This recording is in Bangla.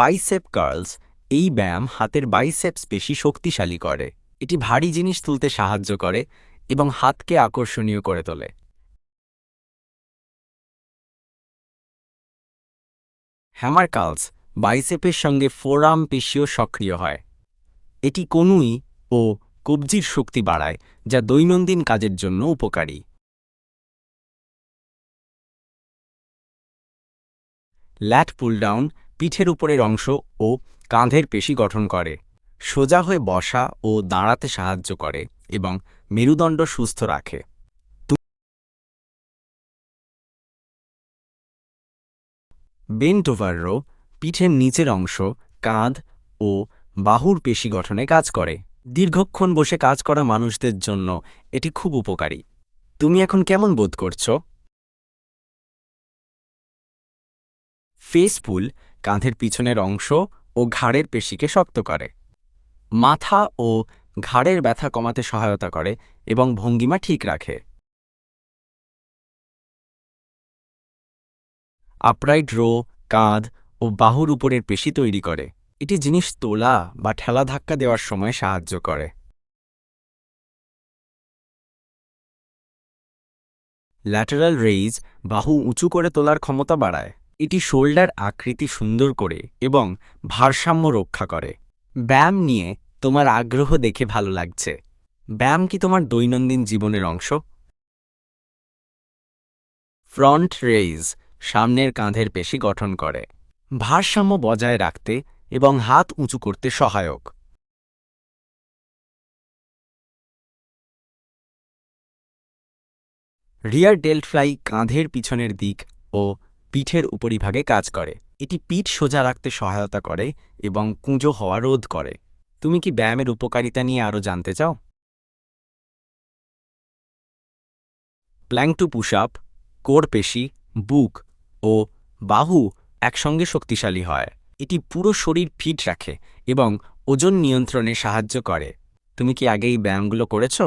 বাইসেপ কার্লস এই ব্যায়াম হাতের বাইসেপস পেশি শক্তিশালী করে। এটি ভারী জিনিস তুলতে সাহায্য করে এবং হাতকে আকর্ষণীয় করে তোলে। হ্যামার কার্লস বাইসেপের সঙ্গে ফোরাম পেশিও সক্রিয় হয়। এটি কনুই ও কবজির শক্তি বাড়ায়, যা দৈনন্দিন কাজের জন্য উপকারী। ল্যাট পুলডাউন পিঠের উপরের অংশ ও কাঁধের পেশি গঠন করে। সোজা হয়ে বসা ও দাঁড়াতে সাহায্য করে এবং মেরুদণ্ড সুস্থ রাখে। বেন্ট ওভার রো পিঠের নিচের অংশ, কাঁধ ও বাহুর পেশি গঠনে কাজ করে। দীর্ঘক্ষণ বসে কাজ করা মানুষদের জন্য এটি খুব উপকারী। তুমি এখন কেমন বোধ করছ? ফেস পুল কাঁধের পিছনের অংশ ও ঘাড়ের পেশিকে শক্ত করে। মাথা ও ঘাড়ের ব্যথা কমাতে সহায়তা করে এবং ভঙ্গিমা ঠিক রাখে। আপরাইট রো, কাঁধ ও বাহুর উপরের পেশি তৈরি করে। এটি জিনিস তোলা বা ঠেলা ধাক্কা দেওয়ার সময় সাহায্য করে। ল্যাটারাল রেইজ বাহু উঁচু করে তোলার ক্ষমতা বাড়ায়। এটি শোল্ডার আকৃতি সুন্দর করে এবং ভারসাম্য রক্ষা করে। ব্যায়াম নিয়ে তোমার আগ্রহ দেখে ভালো লাগছে। ব্যায়াম কি তোমার দৈনন্দিন জীবনের অংশ? ফ্রন্ট রেইজ, সামনের কাঁধের পেশি গঠন করে। ভারসাম্য বজায় রাখতে এবং হাত উঁচু করতে সহায়ক। রিয়ার ডেল্ট ফ্লাই কাঁধের পিছনের দিক ও পিঠের উপরিভাগে কাজ করে। এটি পিঠ সোজা রাখতে সহায়তা করে এবং কুঁজো হওয়া রোধ করে। তুমি কি ব্যায়ামের উপকারিতা নিয়ে আরও জানতে চাও? Plank to push up core পেশি বুক ও বাহু একসঙ্গে শক্তিশালী হয়। এটি পুরো শরীর ফিট রাখে এবং ওজন নিয়ন্ত্রণে সাহায্য করে। তুমি কি আগে এই ব্যায়ামগুলো করেছ?